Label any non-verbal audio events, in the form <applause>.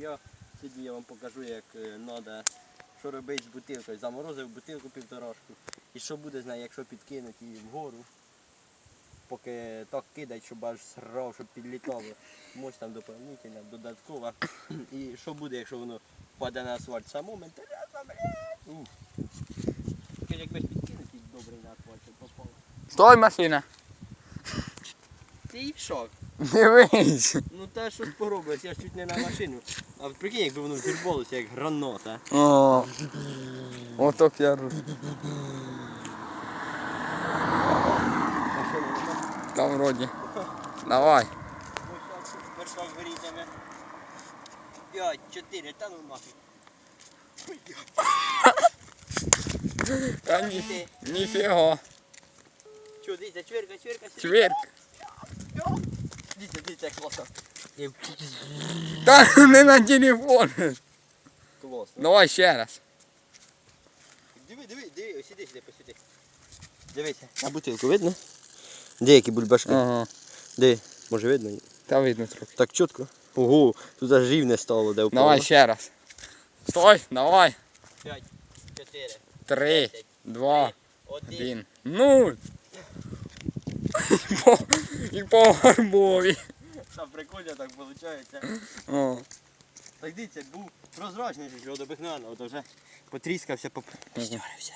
я. Сьогодні я вам покажу, як треба, що робити з бутилкою. Заморозив бутилку півторашку. І що буде з нею, якщо підкинуть її вгору. Поки так кидать, щоб аж срав, щоб підлітало. Може там доповнительно, додатково. І що буде, якщо воно впаде на асфальт само, ментерясно, блядь. Якось підкинуть і добре на асфальт, попало. Стой, машина. Ти і шок. Дивись. Ну та що сподобалось, я ж чуть не на машину. А от прикинь, якби воно взірвалося, як граната. О, отак я роблю. Машина нема. Там вроді. Давай. Вершок вирізами. П'ять, чотири, та ну нафіг. Та ні, ніфіга. Чо, дивіться, чвирка, чвирка, Чвірк. Дивіться, як класно. Та не на телефон. Класно. Давай ще раз. Диви, диви, диви, ось сюди, сюди, посюди. Дивися. А бутилку видно? Деякі бульбашки. Ага. Де? Може видно? Та видно трохи. Так чітко. Ого, тут аж рівне стало, де впало. Давай ще раз. Стой, давай. П'ять, чотири, Три, два, один. Нуль. І <laughs> по- І по гарбові. Там прикольно так виходить. О. Так дивіться, був прозрачний, від обикновеного, от вже потріскався, поп... Поштярився.